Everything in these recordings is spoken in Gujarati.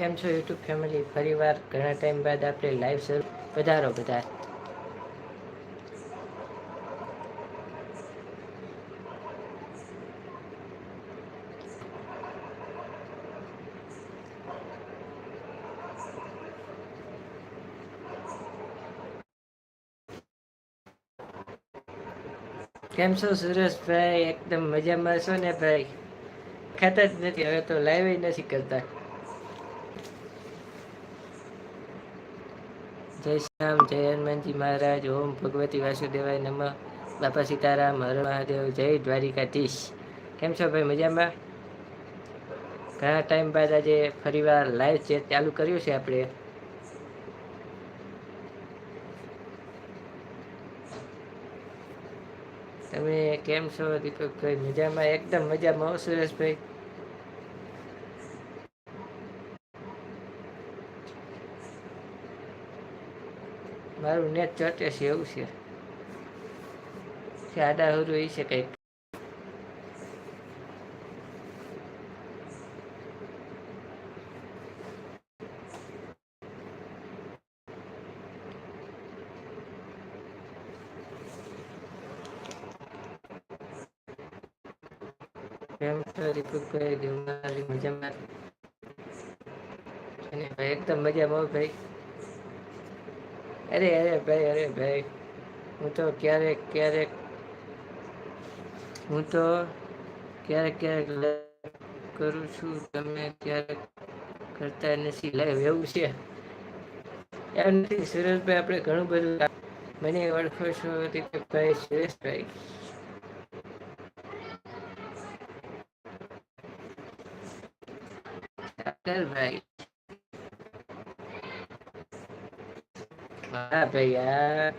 કેમ છો યુટ્યુબ ફેમિલી ફરીવાર ઘણા ટાઈમ બાદ આપણે લાઈવ શરૂ વધારો બધા કેમ છો સુરેશભાઈ એકદમ મજામાં છો ને ભાઈ? ખાતા જ નથી, હવે તો લાઈવ નથી કરતા. જય શ્યામ જય હનુમાનજી મહારાજ, ઓમ ભગવતી વાસુદેવાય નમ. બાપા સીતારામ, હર મહાદેવ, જય દ્વારિકાધીશ. કેમ છો ભાઈ, મજામાં? ઘણા ટાઈમ બાદ આજે ફરીવાર લાઈવ ચેટ ચાલુ કર્યું છે આપણે. તમે કેમ છો દીપકભાઈ? મજામાં? એકદમ મજામાં સુરેશભાઈ મારું નેટ ચોટે છે, એવું છે. આડા હરું એ છે કંઈક. મજામાં. એકદમ મજામાં ભાઈ. અરે અરે ભાઈ અરે ભાઈ. હું તો ક્યારેક ક્યારેક, હું તો ક્યારેક ક્યારેક કરું છું તમે ક્યારેક કરતા નથી. લાઈવ એવું છે. એમ નથી સુરેશભાઈ આપણે ઘણું બધું મને ઓળખો છો દીપકભાઈ સુરેશભાઈ. ભાઈ. હા ભાઈ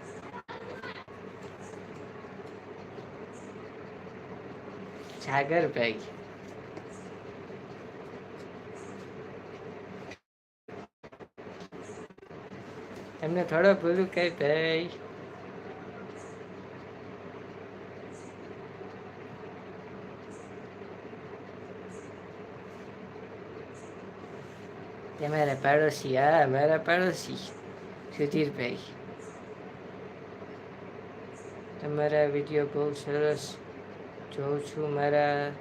સાગર ભાઈ. એમને થોડો ભૂલું કઈ ભાઈ. તમારા પાડોશી હા મારા પાડોશી. સુધીરભાઈ તમારા વીડિયો બહુ સરસ જોઉં છું, મારા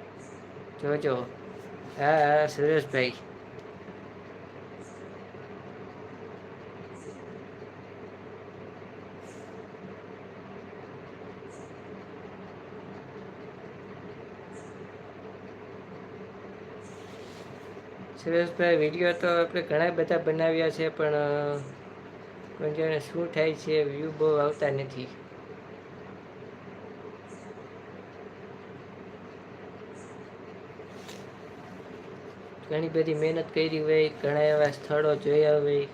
જોજો. હા હા સુરેશભાઈ સુરેશભાઈ વીડિયો તો આપણે ઘણા બધા બનાવ્યા છે, પણ પણ જાણે શું થાય છે વ્યૂ બહુ આવતા નથી. ઘણી બધી મહેનત કરી હોય, ઘણા એવા સ્થળો જોયા હોય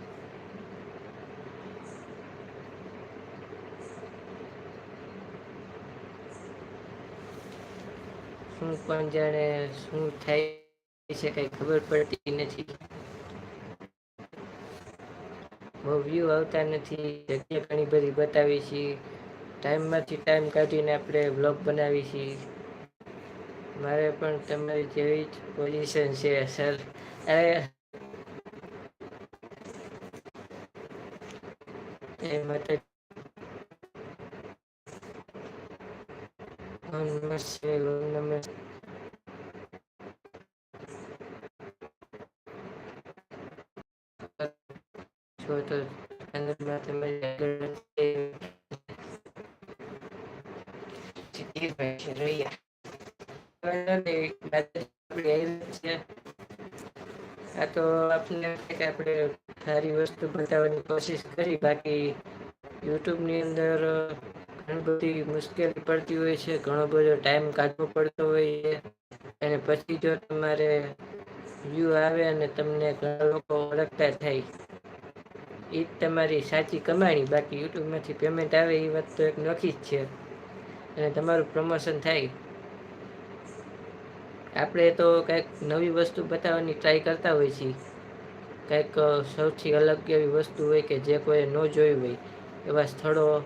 શું પણ જાણે શું થાય છે કઈ ખબર પડતી નથી બહુ વ્યૂ આવતા નથી. જગ્યા ઘણી બધી બતાવી છીએ ટાઈમમાંથી ટાઈમ કાઢીને આપણે બ્લોગ બનાવી છીએ મારે પણ તમારી જેવી જ પોઝિશન છે સર એ માટે નમસ્તે નમસ્તે છો તો ચંદ્રમાં તમે સારી વસ્તુ બતાવવાની કોશિશ કરી બાકી યુટ્યુબની અંદર ઘણી બધી મુશ્કેલી પડતી હોય છે, ઘણો બધો ટાઈમ કાઢવો પડતો હોય છે, અને પછી જો તમારે વ્યૂ આવે અને તમને ઘણા લોકો ઓળખતા થાય એ જ તમારી સાચી કમાણી, બાકી યુટ્યુબમાંથી પેમેન્ટ આવે એ વાત તો એક નોખી જ છે. અને તમારું પ્રમોશન થાય. આપણે તો કંઈક નવી વસ્તુ બતાવવાની ટ્રાય કરતા હોઈએ છીએ. કંઈક સૌથી અલગ એવી વસ્તુ હોય કે જે કોઈ ન જોયું હોય, એવા સ્થળો,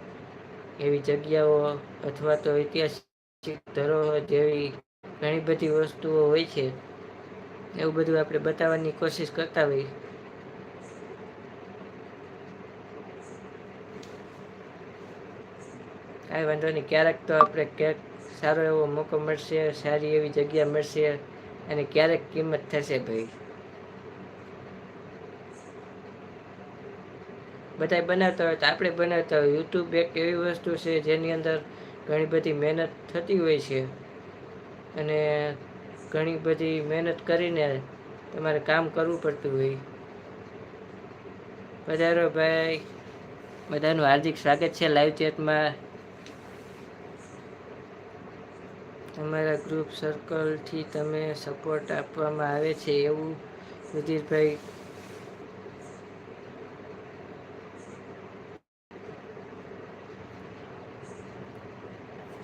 એવી જગ્યાઓ અથવા તો ઐતિહાસિક ધરોહર જેવી ઘણી બધી વસ્તુઓ હોય છે. એવું બધું આપણે બતાવવાની કોશિશ કરતા હોઈએ. કાંઈ વાંધો નહીં. ક્યારેક તો આપણે ક્યાંક સારો એવો મોકો મળશે, સારી એવી જગ્યા મળશે અને ક્યારેક કિંમત થશે ભાઈ. બધા બનાવતા હોય તો આપણે બનાવતા હોય. યુટ્યુબ એક એવી વસ્તુ છે જેની અંદર ઘણી બધી મહેનત થતી હોય છે. અને ઘણી બધી મહેનત કરીને તમારે કામ કરવું પડતું હોય. પધારો ભાઈ, બધાનું હાર્દિક સ્વાગત છે લાઈવ ચેટમાં તમારા ગ્રુપ સર્કલથી તમે સપોર્ટ આપવામાં આવે છે એવું સુધીરભાઈ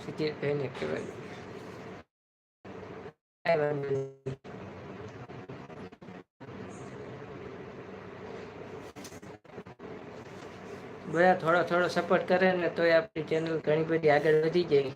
સુધીરભાઈને કહેવાય. બધા થોડો થોડો સપોર્ટ કરે ને તોય આપણી ચેનલ ઘણી બધી આગળ વધી જાય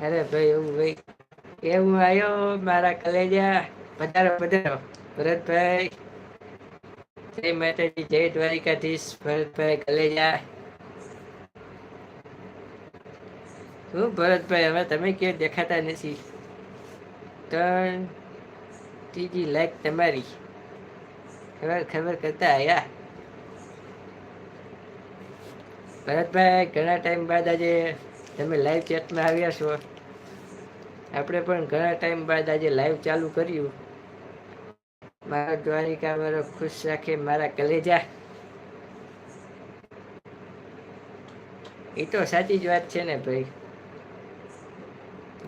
અરે ભાઈ એવું ભાઈ એવું આવ્યો મારા કલેજા પધારો પધારો. ભરતભાઈ, જય માતાજી, જય દ્વારિકાધીશ, ભરતભાઈ કલેજા. શું ભરતભાઈ, હવે તમે કે દેખાતા નથી? ત્રણ, ત્રીજી લાઈક તમારી. ખબર ખબર કરતા આયા? ભરતભાઈ, ઘણા ટાઈમ બાદ આજે તમે લાઈવ ચેટમાં આવ્યા છો. આપણે પણ ઘણા ટાઈમ બાદ આજે લાઈવ ચાલુ કર્યું. મારા દ્વારિકા મારો ખુશ રાખે, મારા કલેજા. એ તો સાચી જ વાત છે ને ભાઈ.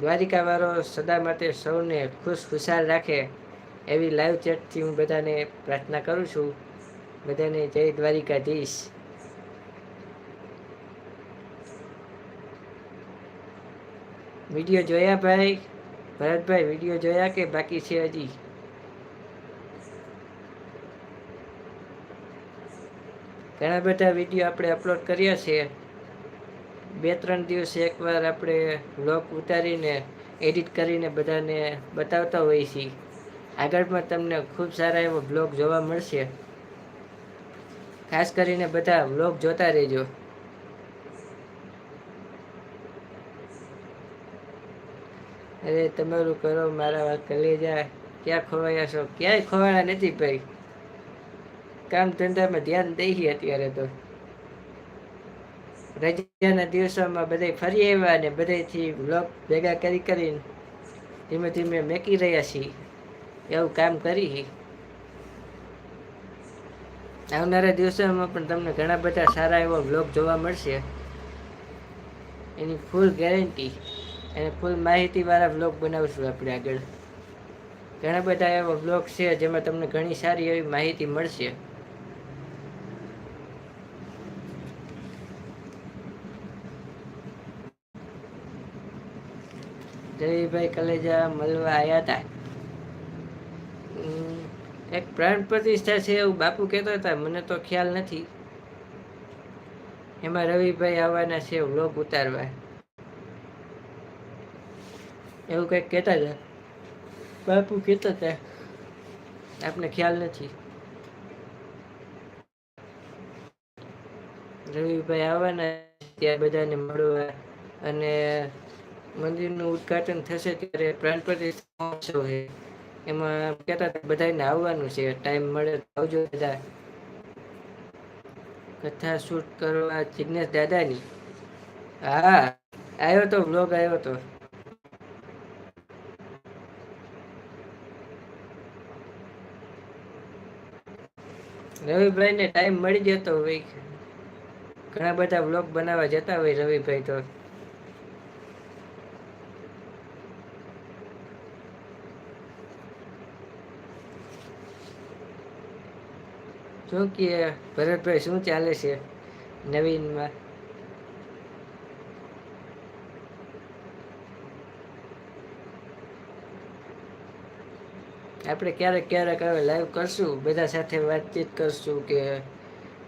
દ્વારિકા વાળો સદા માટે સૌને ખુશ ખુશાલ રાખે. એવી લાઈવ ચેટથી હું બધાને પ્રાર્થના કરું છું. બધાને જય દ્વારિકાધીશ. વીડિયો જોયા ભાઈ? ભરતભાઈ, વીડિયો જોયા કે બાકી છે હજી? ઘણા બધા વીડિયો આપણે અપલોડ કર્યા છે. બે ત્રણ દિવસે એકવાર આપણે વ્લોગ ઉતારીને એડિટ કરીને બધાને બતાવતા હોઈએ છીએ. આગળમાં તમને ખૂબ સારા એવો બ્લોગ જોવા મળશે. ખાસ કરીને બધા વ્લોગ જોતા રહેજો. અરે તમારું કરો, મારા કલેજા ક્યાં ખોવાયા છો? ક્યાંય ખોવાયા નથી ભાઈ. કામ ધંધામાં ધ્યાન દઈએ અત્યારે તો. રજાના દિવસોમાં બધે ફરી આવ્યા ને બધેથી બ્લોક ભેગા કરી કરીને ધીમે ધીમે મેકી રહ્યા છીએ. એવું કામ કરી આવનારા દિવસોમાં પણ તમને ઘણા બધા સારા એવા બ્લોગ જોવા મળશે. એની ફૂલ ગેરંટી અને ફૂલ માહિતીવાળા બ્લોગ બનાવશું આપણે આગળ. ઘણા બધા એવા બ્લોગ છે જેમાં તમને ઘણી સારી એવી માહિતી મળશે. જયભાઈ કલેજા મળવા આવ્યા હતા એક પ્રાણ પ્રતિષ્ઠા છે એવું બાપુ કહેતા હતા, મને તો ખ્યાલ નથી. એમાં રવિભાઈ આવવાના છે વ્લોગ ઉતારવા. એવું કંઈક કહેતા હતા. બાપુ કહેતા હતા. આપને ખ્યાલ નથી. રવિભાઈ આવવાના ત્યાં બધાને મળવા અને મંદિરનું ઉદ્ઘાટન થશે ત્યારે પ્રાણ પ્રતિષ્ઠા એમાં કહેતા હતા બધાને આવવાનું છે. ટાઈમ મળે તો આવજો બધા. કથા શૂટ કરવા જિજ્ઞેશ દાદાની. હા, આવ્યો તો બ્લોગ આવ્યો તો. રવિભાઈ ને ટાઈમ મળી જતો હોય. ઘણા બધા બ્લોગ બનાવવા જતા હોય રવિભાઈ તો. શું કે ભરતભાઈ શું ચાલે છે નવીનમાં? આપણે ક્યારેક ક્યારેક હવે લાઈવ કરશું, બધા સાથે વાતચીત કરશું કે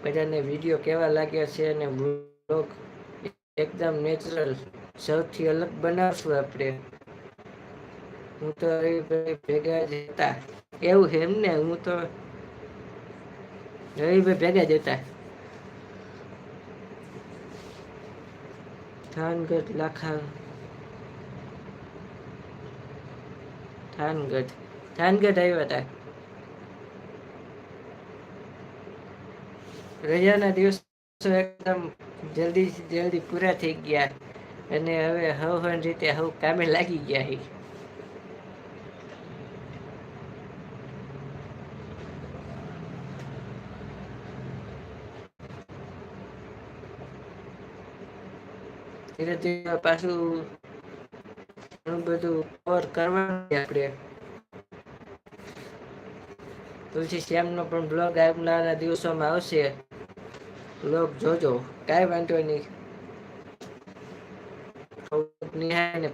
બધાને વીડિયો કેવા લાગ્યા છે અને બ્લોગ એકદમ નેચરલ સૌથી અલગ બનાવશું આપણે. હું તો ભેગા જ હતા. એવું છે એમ ને, હું તો રવિભાઈ ભેગા જ હતા. થાનગઢ, લાખા. થાનગઢ. થાનગઢ આવ્યા હતા રજાના દિવસો એકદમ જલ્દી જલ્દી પૂરા થઈ ગયા અને હવે હવન રીતે હવ કામે લાગી ગયા છે ધીરે ધીરે પાછું ઘણું બધું કવર કરવાનું આપણે. તુલસી શ્યામનો પણ બ્લોગ આવનારા દિવસોમાં આવશે. બ્લોગ જોજો, કાંઈ વાંધો નહીં.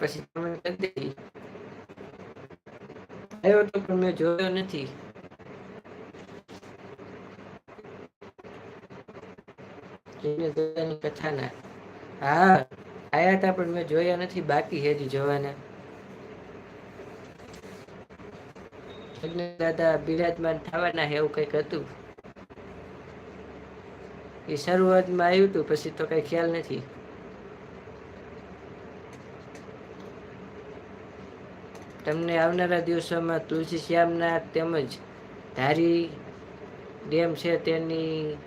પછી કરી દેવી આવ્યો તો પણ મેં જોયો નથી. કથાના. હા આયા હતા પણ મેં જોયા નથી, બાકી હેજી જોવાના. દાદા બિરાજમાન થવાના એવું કંઈક હતું? એ શરૂઆતમાં આવ્યું હતું, પછી તો કઈ ખ્યાલ નથી. તમને આવનારા દિવસોમાં તુલસી શ્યામના તેમજ ધારી ડેમ છે તેની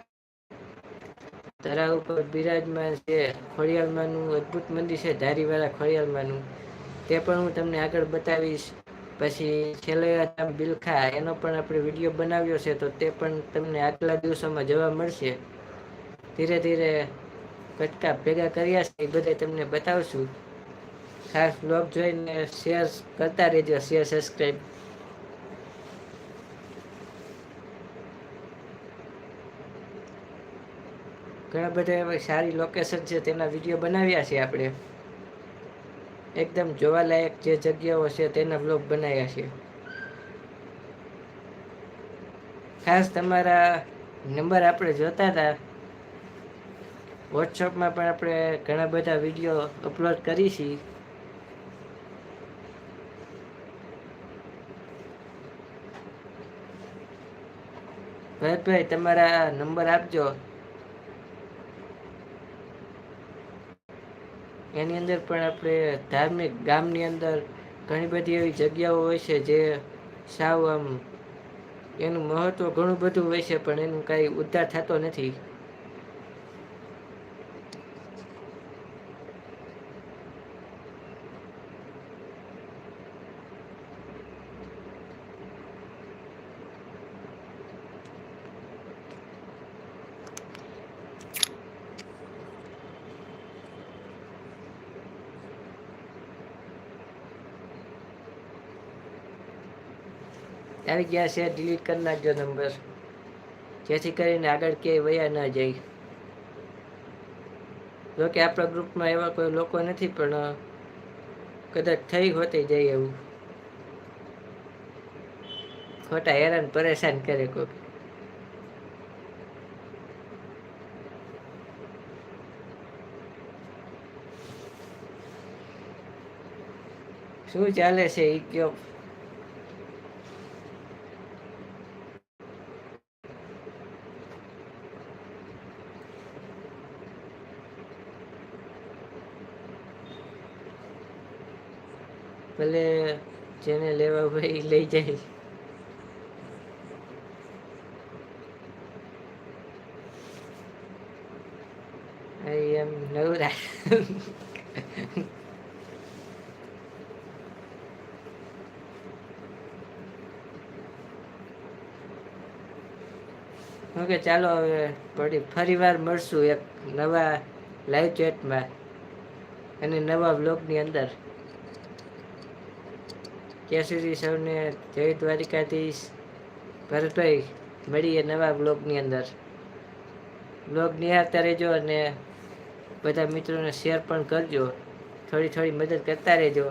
તળાવ ઉપર બિરાજમાન છે, ખોડિયાલમાંનું અદ્ભુત મંદિર છે, ધારીવાળા ખોડિયાલમાંનું. તે પણ હું તમને આગળ બતાવીશ. પછી છેલ્લે બિલખા એનો પણ આપણે વીડિયો બનાવ્યો છે, તો તે પણ તમને આગલા દિવસોમાં જોવા મળશે. ધીરે ધીરે કટકા ભેગા કર્યા છે, એ બધે તમને બતાવશું. ખાસ બ્લોગ જોઈને શેર કરતા રહેજો, શેર સબસ્ક્રાઈબ ઘણા બધા એવા સારી લોકેશન છે, તેના વીડિયો બનાવ્યા છે આપણે. એકદમ જોવાલાયક જે જગ્યાઓ છે તેના બ્લોગ બનાવ્યા છે. ખાસ તમારા નંબર આપણે જોતા હતા. વોટ્સઅપમાં પણ આપણે ઘણા બધા વીડિયો અપલોડ કરી છીએ ભરતભાઈ તમારા નંબર આપજો. એની અંદર પણ આપણે ધાર્મિક ગામની અંદર ઘણી બધી એવી જગ્યાઓ હોય છે જે સાવ આમ એનું મહત્વ ઘણું બધું હોય છે, પણ એનું કાંઈ ઉદ્ધાર થતો નથી. આવી ગયા છે ડિલીટ કરી નાખજો નંબર. જેથી કરીને આગળ ક્યાંય વયા ના જાય. જોકે આપણા ગ્રુપમાં એવા કોઈ લોકો નથી, પણ કદાચ થઈ હોતી જાય એવું. ખોટા હેરાન પરેશાન કરે કોઈ શું ચાલે છે એ કયો? ભલે જેને લેવા ભાઈ લઈ જાય. આઈ એમ નવરા. ઓકે ચાલો હવે પડી ફરી વાર મળશું એક નવા લાઈવ ચેટમાં અને નવા બ્લોગની અંદર. ત્યાં સૌને જય દ્વારિકાધીશ. ભરતભાઈ, મળીએ નવા બ્લોગની અંદર. બ્લોગ નિહાળતા રહેજો અને બધા મિત્રોને શેર પણ કરજો. થોડી થોડી મદદ કરતા રહેજો.